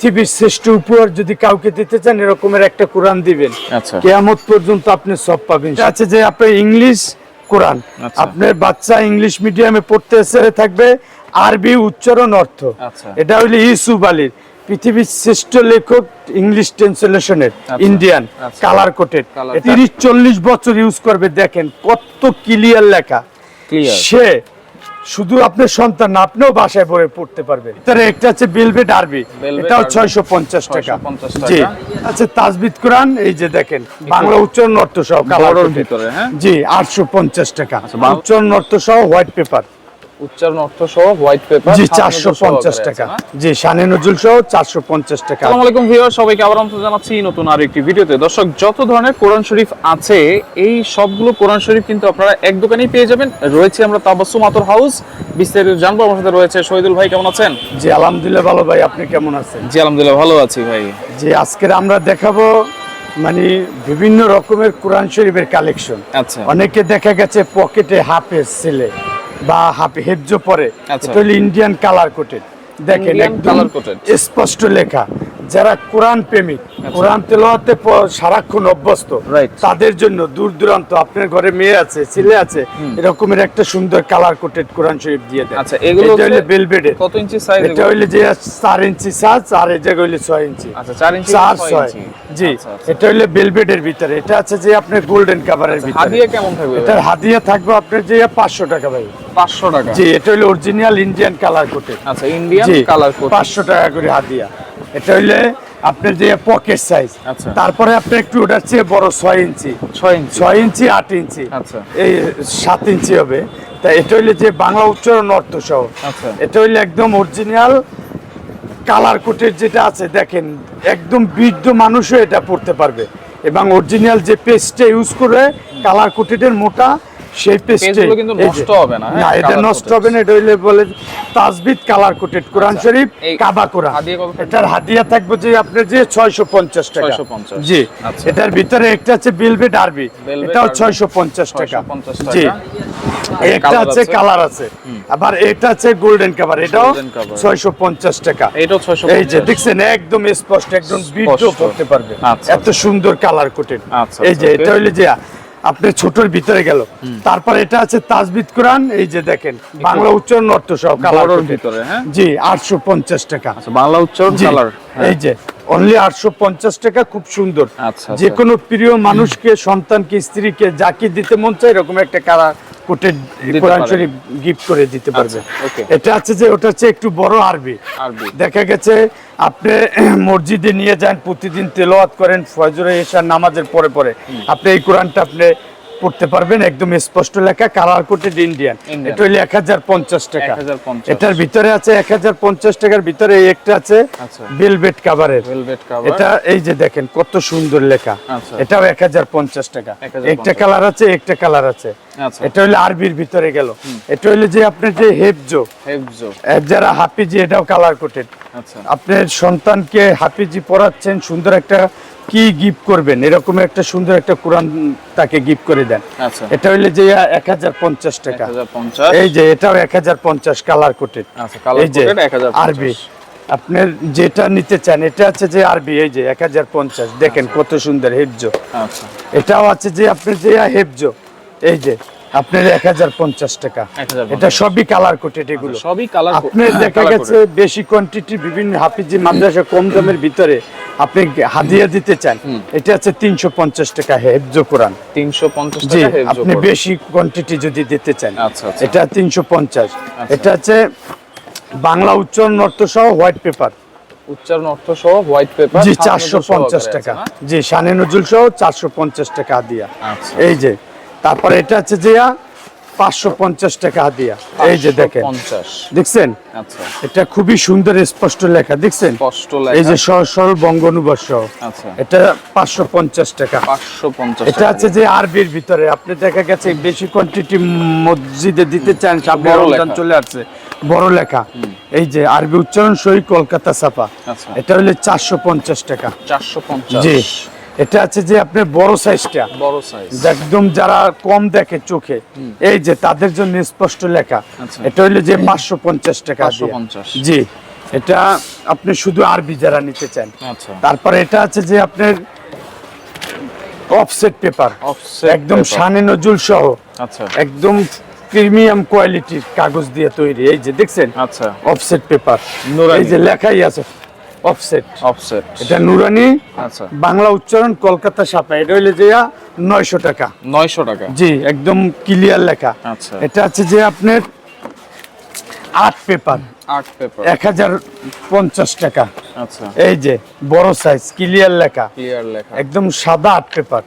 পৃথিবীর শ্রেষ্ঠ উপহার যদি কাউকে দিতে চান এরকমের একটা কোরআন দিবেন আচ্ছা। কেয়ামত পর্যন্ত আপনি সব পাবেন আছে যে আপনার ইংলিশ কোরআন আচ্ছা। আপনার বাচ্চা ইংলিশ মিডিয়ামে পড়তে এসে থাকবে আরবি উচ্চারণ অর্থ আচ্ছা। এটা হইলে ইউসুফ আলীর পৃথিবীর শ্রেষ্ঠ লেখক ইংলিশ ট্রান্সলেশনের ইন্ডিয়ান। কালার কোটেড তিরিশ চল্লিশ বছর ইউজ করবে দেখেন কত ক্লিয়ার লেখা। সে শুধু আপনার সন্তান না আপনিও বাসায় পরে পড়তে পারবে তার একটা আছে বেলবে ডারবি এটাও। ছয়শো পঞ্চাশ টাকা। 650 জি। আচ্ছা তাজবিদ কোরআন এই যে দেখেন বাংলা উচ্চারণ অর্থ সহ কালার ভিতরে, হ্যাঁ? জি আটশো পঞ্চাশ টাকা। উচ্চারণ অর্থ সহ হোয়াইট পেপার। উচ্চারণ অর্থ সহ হোয়াইট পেপার জি চারশো পঞ্চাশ টাকা। জি শানে সহ চারশো পঞ্চাশ টাকা। আসসালামু আলাইকুম ভিউয়ার সবাইকে আবার আমন্ত্রণ জানাচ্ছি নতুন আরও একটি ভিডিওতে। দর্শক যত ধরনের কোরআন শরীফ আছে এই সবগুলো কোরআন শরীফ কিন্তু আপনারা এক দোকানেই পেয়ে যাবেন। রয়েছে আমরা তাবাসসুম আতর হাউস। বিস্তারিত জানব আমার সাথে রয়েছে শহীদুল ভাই কেমন আছেন? জি আলহামদুলিল্লাহ ভালো ভাই আপনি কেমন আছেন? জি আলহামদুলিল্লাহ ভালো আছি ভাই। যে আজকের আমরা দেখাবো মানে বিভিন্ন রকমের কোরআন শরীফের কালেকশন আচ্ছা। অনেকে দেখা গেছে পকেটে হাফেজ ছেলে। বা হাফে হেফজ পরে। এটা হলো ইন্ডিয়ান কালার কোটেড দেখেন একদম স্পষ্ট লেখা। যারা কোরআন প্রেমিক কোরআন তেলাওয়াতে প- সারাক্ষণ অভ্যস্ত তাদের জন্য দূর দূরান্ত আপনার ঘরে মেয়ে আছে ছেলে আছে এরকমের একটা সুন্দর কালার কোটেড কোরআন শরীফ দিয়ে দেন আচ্ছা, এগুলো এটা হলো হচ্ছে- বেলবেডের কত ইঞ্চি সাইজ এটা হইলে যে চার ইঞ্চি সাজ আর এই জায়গা হইলে ছয় ইঞ্চি। আচ্ছা, চার ইঞ্চি, চার ছয় ছয়। ইঞ্চি। জি আচ্ছা, আচ্ছা। এটা হইলে বেলবেডের ভিতরে। এটা আছে যে আপনার গোল্ডেন কাভারের ভিতরে। হাদিয়া কেমন থাকবে? এটার হাদিয়া থাকবে আপনার যে পাঁচশো টাকা ভাই। পাঁচশো টাকা? জি এটা হইলে অরিজিনাল ইন্ডিয়ান কালার কোটেড আচ্ছা ইন্ডিয়ান কালার কোড পাঁচশো টাকা করে হাদিয়া। এটা হইলে আপনার যে পকেট সাইজ আচ্ছা। তারপরে আপনার একটু ওটার চেয়ে বড় ছয় ইঞ্চি ছয় ইঞ্চি ছয় ইঞ্চি আট ইঞ্চি আচ্ছা। এই সাত ইঞ্চি হবে তা এটা হইলে যে বাংলা উচ্চারণ অর্থ সহ আচ্ছা। এটা হইলে একদম অরিজিনাল কালার কোটের যেটা আছে দেখেন একদম বৃদ্ধ মানুষও এটা পড়তে পারবে এবং অরিজিনাল যে পেস্টটা ইউজ করে কালার কোটেডের মোটা সেই কিন্তু নষ্ট হবে না, হ্যাঁ? না এটা নষ্ট হবে না এটা হইলে বলে তাজবিদ কালার কোটেড কোরআন আচ্ছা, শরীফ কাবা কোরআন? এটার হাদিয়া থাকবে যে আপনার যে ছয়শো পঞ্চাশ টাকা। 650 জি। আচ্ছা। এটার ভিতরে একটা আছে আরবি Velvet এটাও Arabic। ছয়শো পঞ্চাশ টাকা। 650 জি। একটা আছে। কালার আছে। আবার এটা আছে গোল্ডেন কাভার এটাও Golden cover। ছয়শো পঞ্চাশ টাকা। এইটাও ছয়শো এই যে দেখছেন একদম স্পষ্ট একদম স্পষ্ট। করতে পারবে। আচ্ছা, এত সুন্দর কালার কোটেড এই যে এটা। হইলে যে আপনার ছোটর ভিতরে গেল। তারপর এটা আছে তাজবিদ কোরআন এই যে দেখেন বাংলা উচ্চারণ অর্থ সহ কালার ভিতরে, হ্যাঁ? জি আটশো পঞ্চাশ টাকা। আচ্ছা বাংলা উচ্চারণ কালার এই যে অনলি আটশো পঞ্চাশ টাকা খুব সুন্দর। আচ্ছা, যে আচ্ছা। কোনো প্রিয় মানুষকে সন্তানকে স্ত্রীকে যাকে দিতে মন চায় এরকম একটা কারা কোটেড কোরআন শরীফ গিফট করে দিতে পারবে। আচ্ছা, এটা আছে যে ওটা হচ্ছে একটু বড় আরবি। আরবি। দেখা গেছে আপনি মসজিদে নিয়ে যান প্রতিদিন তেলাওয়াত করেন ফজরে এশার নামাজের পরে পরে। আপনি এই কোরআনটা আপনি পড়তে পারবেন একদম স্পষ্ট লেখা কালার কোটেড ইন্ডিয়ান এটা হইলে এক হাজার পঞ্চাশ টাকা। এটার ভিতরে আছে এক হাজার পঞ্চাশ টাকার ভিতরে এই একটা আছে আচ্ছা। কাভারের ভেলভেট কভার এটা এই যে দেখেন কত সুন্দর লেখা। আচ্ছা। এটাও এক হাজার পঞ্চাশ টাকা। একটা কালার আছে একটা কালার আছে। আচ্ছা। এটা হইলে আরবির ভিতরে গেল। এটা হইলে যে আপনার যে হেফজো। হেফজো। যারা হাফিজি এটাও কালার কোটেড। আপনার সন্তানকে হাফিজি পড়াচ্ছেন সুন্দর একটা কি গিফট করবেন? এরকম একটা সুন্দর একটা কোরআন তাকে গিফট করে দেন। আচ্ছা। এটা হইলে যে এক হাজার পঞ্চাশ টাকা। এই যে এটাও এক হাজার পঞ্চাশ কালার কোটেড আচ্ছা, এই যে আরবি। আপনার যেটা নিতে চান এটা আছে যে আরবি এই যে এক হাজার পঞ্চাশ। দেখেন কত সুন্দর আচ্ছা। এটাও আছে যে আপনার যে হেফজ এই যে আপনার এক হাজার পঞ্চাশ টাকা। এটা সবই কালার কোটেড এগুলো। আচ্ছা, সবই কালার আপনার দেখা গেছে বেশি কোয়ান্টিটি বিভিন্ন হাফিজি মাদ্রাসা কম দামের ভিতরে আপনি হাদিয়া দিতে চান এটা আছে তিনশো পঞ্চাশ টাকা হেফজ কোরআন। 350 জি আপনি বেশি কোয়ান্টিটি যদি দিতে চান আচ্ছা, আচ্ছা। এটা তিনশো পঞ্চাশ। এটা হচ্ছে বাংলা উচ্চারণ অর্থ সহ হোয়াইট পেপার। উচ্চারণ অর্থ সহ হোয়াইট পেপার জি চারশো পঞ্চাশ টাকা। জি শানে নজরুল সহ চারশো পঞ্চাশ টাকা দিয়া আচ্ছা। এই যে তারপরে এটা হচ্ছে যে পাঁচশো পঞ্চাশ টাকা এই যে দেখেন। 50 দেখছেন? আচ্ছা। এটা খুবই সুন্দর স্পষ্ট লেখা। দেখছেন? স্পষ্ট এই যে সরল বঙ্গ অনুবাদ সহ আচ্ছা। এটা পাঁচশো পঞ্চাশ টাকা। 550 এটা আছে যে আরবির ভিতরে। আপনি দেখা গেছে বেশি কোয়ান্টিটি মসজিদে দিতে চান সামনে রমজান চলে আসছে। বড় লেখা। এই যে আরবি উচ্চারণ সহি কলকাতা ছাপা। আচ্ছা। এটা হলে চারশো পঞ্চাশ টাকা। 450 জি। এটা আছে যে আপনার বড় সাইজটা। বড় সাইজ একদম যারা কম দেখে চোখে এই যে তাদের জন্য স্পষ্ট লেখা। আচ্ছা। এটা হইলে যে পাঁচশো পঞ্চাশ টাকা জি। এটা আপনি শুধু আরবি যারা নিতে চান। আচ্ছা। তারপরে এটা আছে যে আপনার অফসেট পেপার একদম। শানে নজুল সহ। আচ্ছা। একদম প্রিমিয়াম কোয়ালিটির কাগজ দিয়ে তৈরি। এই যে দেখছেন? আচ্ছা। Offset paper. এই যে লেখাই আছে। অফসেট অফসেট এটা নুরানি আচ্ছা। বাংলা উচ্চারণ কলকাতা ছাপা এটা হইলে যে নয়শো টাকা। নয়শো টাকা। জি একদম ক্লিয়ার লেখা। আচ্ছা। এটা আছে যে আপনার আর্ট পেপার। Art paper. এক হাজার পঞ্চাশ টাকা। আচ্ছা। এই যে বড় সাইজ ক্লিয়ার লেখা। ক্লিয়ার লেখা। একদম সাদা আর্ট পেপার।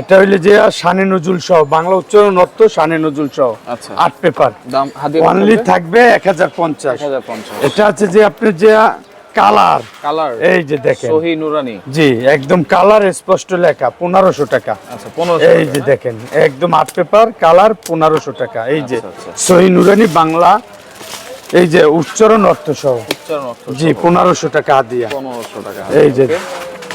এটা হইলে যে শানে নজুল সহ বাংলা উচ্চারণ অর্থ শানে নজুল সহ আচ্ছা। Art paper. দাম অনলি থাকবে? এক হাজার পঞ্চাশ। এটা আছে যে আপনার যে কালার। কালার। এই যে দেখেন। সহি নুরানি। জি একদম কালার স্পষ্ট লেখা পনেরোশো টাকা। আচ্ছা পনেরোশো এই যে দেখেন একদম আর্ট পেপার কালার পনেরোশো টাকা। এই যে আচ্ছা, আচ্ছা। সহি নুরানি বাংলা এই যে উচ্চারণ অর্থ সহ। উচ্চারণ অর্থ জি পনেরোশো টাকা দিয়া পনেরোশো টাকা এই যে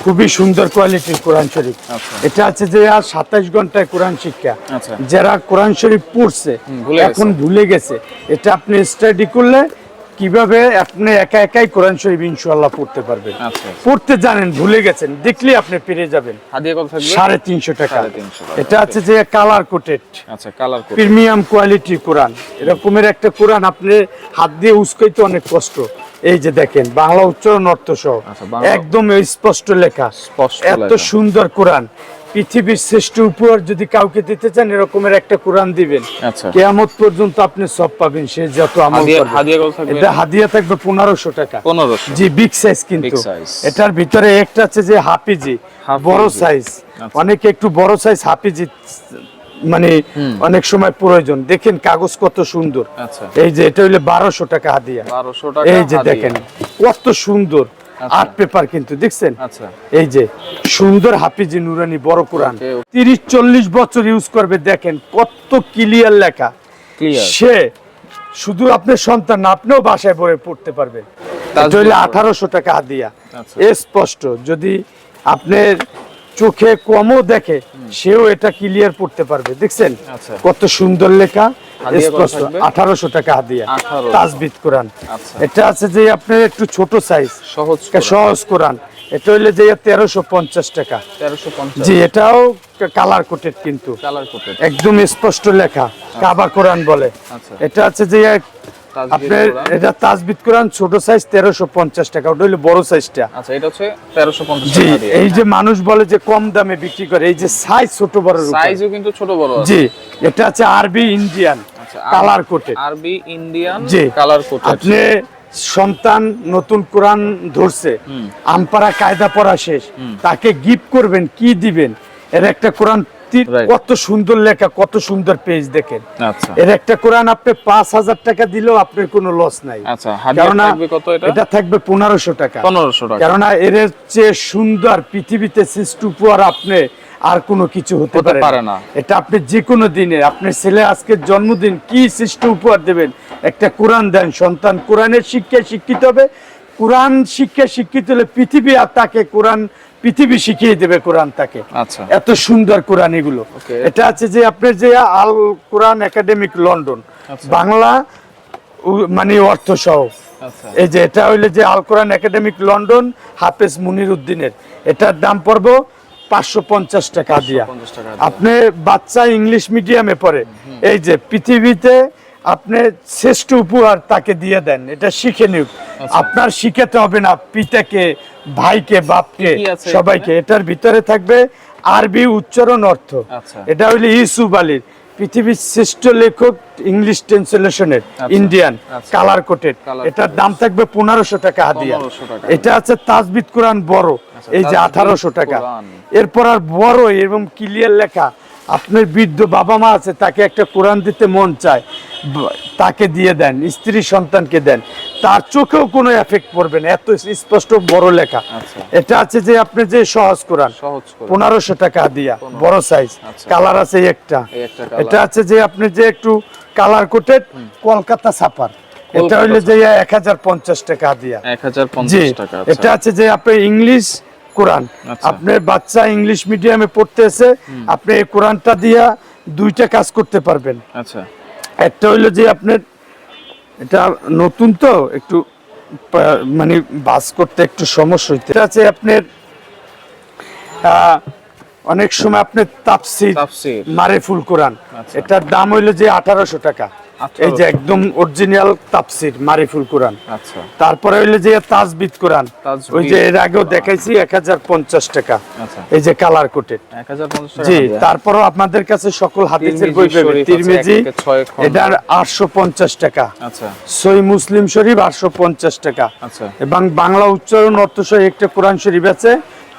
খুবই সুন্দর কোয়ালিটির কোরআন শরীফ। আচ্ছা। এটা আছে যে আর সাতাইশ ঘন্টায় কোরআন শিক্ষা। যারা কোরআন শরীফ পড়ছে এখন ভুলে গেছে। এটা আপনি স্টাডি করলে কীভাবে আপনি একা একাই কোরআন শরীফ ইনশাল্লাহ পড়তে পারবেন? আচ্ছা পড়তে জানেন ভুলে গেছেন দেখলে আপনি পেরে যাবেন। সাড়ে তিনশো টাকা। এটা আছে যে কালার কোটেড আচ্ছা প্রিমিয়াম কোয়ালিটি কোরআন এরকমের একটা কোরআন আপনি হাত দিয়ে উস্কাইতে অনেক কষ্ট। এই যে দেখেন বাংলা উচ্চারণ অর্থ সহ আচ্ছা, একদম স্পষ্ট লেখা। স্পষ্ট এত সুন্দর কোরআন পৃথিবীর শ্রেষ্ঠ উপহার যদি কাউকে দিতে চান এরকমের একটা কোরআন দিবেন। আচ্ছা। কেয়ামত পর্যন্ত আপনি সব পাবেন সে যত আমল এটা হাদিয়া থাকবে পনেরোশো টাকা। জি বিগ সাইজ কিন্তু। এটার ভিতরে একটা আছে যে হাফিজি হাফিজি। বড় সাইজ আচ্ছা। অনেকে একটু বড় সাইজ হাফিজি মানে অনেক সময় প্রয়োজন। দেখেন কাগজ কত সুন্দর। আচ্ছা। এই যে এটা হইলে বারোশো টাকা হাদিয়া। এই যে দেখেন কত সুন্দর। আর্ট পেপার কিন্তু দেখছেন? আচ্ছা। এই যে সুন্দর হাফিজি নুরানি বড় কোরআন. তিরিশ চল্লিশ বছর ইউজ করবে দেখেন কত ক্লিয়ার লেখা। সে শুধু আপনার সন্তান আপনিও বাসায় পড়ে পড়তে পারবেন। আঠারোশো টাকা দিয়া আচ্ছা। স্পষ্ট যদি আপনার চোখে কমও দেখে সেও এটা ক্লিয়ার পড়তে পারবে দেখছেন? আচ্ছা। কত সুন্দর লেখা। স্পষ্ট আঠারোশো টাকা হাদিয়া। তাজবিদ কোরআন। আচ্ছা। এটা আছে যে আপনার একটু ছোট সাইজ সহজ সহজ কোরআন। এটা হইলে যে তেরোশো পঞ্চাশ টাকা। জি এটাও কালার কোটেড কিন্তু। একদম স্পষ্ট লেখা। কাবা কোরআন বলে। আচ্ছা। এটা আছে যে আপনার এটা তাজবিদ কোরআন ছোট সাইজ তেরোশো পঞ্চাশ টাকা ওটা হলো বড় সাইজটা আচ্ছা এটা হচ্ছে তেরোশো পঞ্চাশ জি এই যে মানুষ বলে যে কম দামে বিক্রি করে এই যে সাইজ ছোট বড় সাইজও কিন্তু ছোট বড় জি এটা আছে আরবি ইন্ডিয়ান কালার কোটেড আরবি ইন্ডিয়ান জি কালার কোটেড আপনি সন্তান নতুন কোরআন ধরছে আমপারা কায়দা পড়া শেষ তাকে গিফট করবেন কি দিবেন? এর একটা কোরআন Right. কত সুন্দর লেখা কত সুন্দর পেজ দেখেন। আচ্ছা। এর একটা কোরআন আপনি পাঁচ হাজার টাকা দিলেও আপনার কোনো লস নাই। আচ্ছা কেননা এটা? থাকবে পনেরোশো টাকা। পনেরোশো টাকা। কেননা এর চেয়ে সুন্দর পৃথিবীতে সৃষ্ট উপহার আপনি আর কোনো কিছু হতে পারে না। এটা আপনি যে কোনো দিনে আপনার ছেলে আজকের জন্মদিন কি সৃষ্ট উপহার দেবেন? একটা কোরআন দেন সন্তান কোরআনের শিক্ষায় শিক্ষিত হবে। কোরআন শিক্ষায় শিক্ষিত হলে পৃথিবী আর তাকে কোরআন পৃথিবী শিখিয়ে দেবে কোরআন তাকে। আচ্ছা। এত সুন্দর কোরআন এগুলো। এটা আছে যে আপনার যে আল কোরআন একাডেমিক লন্ডন আচ্ছা। বাংলা মানে অর্থ সহ। আচ্ছা। এই যে এটা হইলে যে আল কোরআন একাডেমিক লন্ডন হাফেজ মুনির উদ্দিনের। এটার দাম পড়ব পাঁচশো পঞ্চাশ টাকা দিয়া। 550 টাকা দিয়া। আপনি বাচ্চা ইংলিশ মিডিয়ামে পড়ে। এই যে পৃথিবীতে আপনি শ্রেষ্ঠ উপহার তাকে দিয়ে দেন এটা শিখে নিক আচ্ছা। আপনার শিখাতে হবে না পিতাকে ভাইকে বাপকে সবাইকে এটার ভিতরে থাকবে আরবি উচ্চারণ অর্থ। আচ্ছা। এটা হইলে ইউসুফ আলীর পৃথিবীর শ্রেষ্ঠ লেখক ইংলিশ ট্রান্সলেশনের ইন্ডিয়ান আচ্ছা। Colour coated. এটার দাম থাকবে পনেরোশো টাকা হাদিয়া। এটা আছে তাজবিদ কোরআন বড় এই যে আঠারোশো টাকা। এরপর আর বড় এবং ক্লিয়ার লেখা আপনার বৃদ্ধ বাবা মা আছে তাকে একটা কোরআন দিতে মন চায় তাকে দিয়ে দেন স্ত্রী সন্তানকে দেন তার চোখেও কোনো এফেক্ট পড়বে না এত স্পষ্ট বড় লেখা। আচ্ছা। এটা আছে যে আপনি যে সহজ কোরআন পনেরোশো টাকা দিয়া বড় সাইজ আচ্ছা। কালার আছে একটা। এটা আছে যে আপনি যে একটু কালার কোটেড কলকাতা ছাপার। এটা হইলে যে এক হাজার পঞ্চাশ টাকা দিয়া। এক হাজার জি। পঞ্চাশ টাকা এটা আচ্ছা আছে যে আপনি ইংলিশ কোরআন। আচ্ছা। আপনার বাচ্চা ইংলিশ মিডিয়ামে পড়তেছে আপনি এই কোরআনটা দিয়া দুইটা কাজ করতে পারবেন। আচ্ছা। একটা হইল যে আপনার এটা নতুন তো একটু মানে বাস করতে একটু সমস্যা হইতে। আছে আপনার অনেক সময় আপনার তাপসির তাফসীর। মারে ফুল কোরআন। আচ্ছা। এটার দাম হইল যে আঠারোশো টাকা। এই যে একদম অরিজিনাল তাপসির মারে ফুল কোরআন। আচ্ছা। তারপরে হইল যে তাজবিদ কোরআন। ওই যে এর আগেও দেখাইছি এক হাজার পঞ্চাশ টাকা। আচ্ছা। এই যে কালার কোটেড এক হাজার পঞ্চাশ টাকা জি তারপরও আপনাদের কাছে সকল হাদিসের বই পাবে। তিরমিজি এটার আটশো পঞ্চাশ টাকা। আচ্ছা। সই মুসলিম শরীফ আটশো পঞ্চাশ টাকা। আচ্ছা। এবং বাংলা উচ্চারণ অর্থ সহ একটা কোরআন শরীফ আছে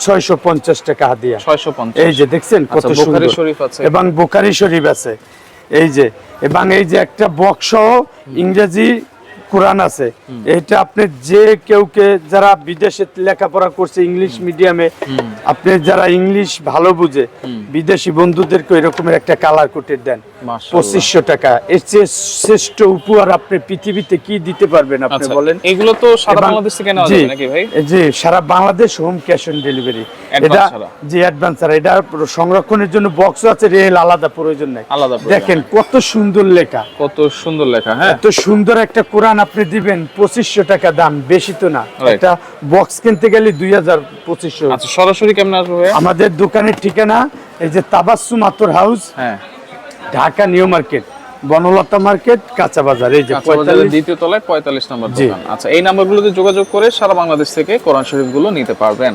ছয়শো পঞ্চাশ টাকা হাদিয়া। ছয়শো পঞ্চাশ। এই যে দেখছেন কত আচ্ছা, সুন্দর। শরীফ আছে। এবং বোকারি শরীফ আছে। এই যে এবং এই যে একটা বক্স ইংরেজি কোরআন আছে। এটা আপনি যে কেউকে যারা বিদেশে লেখাপড়া করছে ইংলিশ মিডিয়ামে আপনি যারা ইংলিশ ভালো বুঝে বিদেশি বন্ধুদেরকে এরকমের একটা কালার কোটের দেন। পঁচিশশো টাকা। এর চেয়ে শ্রেষ্ঠ উপহার আপনি পৃথিবীতে কি দিতে পারবেন আপনি আচ্ছা বলেন? এগুলো তো সারা বাংলাদেশ থেকে নেওয়া যাবে নাকি ভাই? জি সারা Bangladesh home cash on delivery এটা? জি অ্যাডভান্স ছাড়া। এটা সংরক্ষণের জন্য বক্স আছে রেল আলাদা প্রয়োজন নাই। আলাদা দেখেন কত সুন্দর লেখা। কত সুন্দর লেখা হ্যাঁ। এত সুন্দর একটা কোরআন আপনি দিবেন পঁচিশশো টাকা দাম বেশি তো না। একটা বক্স কিনতে গেলে দুই হাজার পঁচিশশো। আচ্ছা সরাসরি কেমন আসবে আমাদের দোকানের ঠিকানা এই যে তাবাসুম আতর হাউস হ্যাঁ। Dhaka new market Bonolota market কাঁচা বাজার এই যে দ্বিতীয় তলায় পঁয়তাল্লিশ নম্বর দোকান। আচ্ছা এই নাম্বারগুলোতে যোগাযোগ করে সারা বাংলাদেশ থেকে কোরআন শরীফগুলো নিতে পারবেন।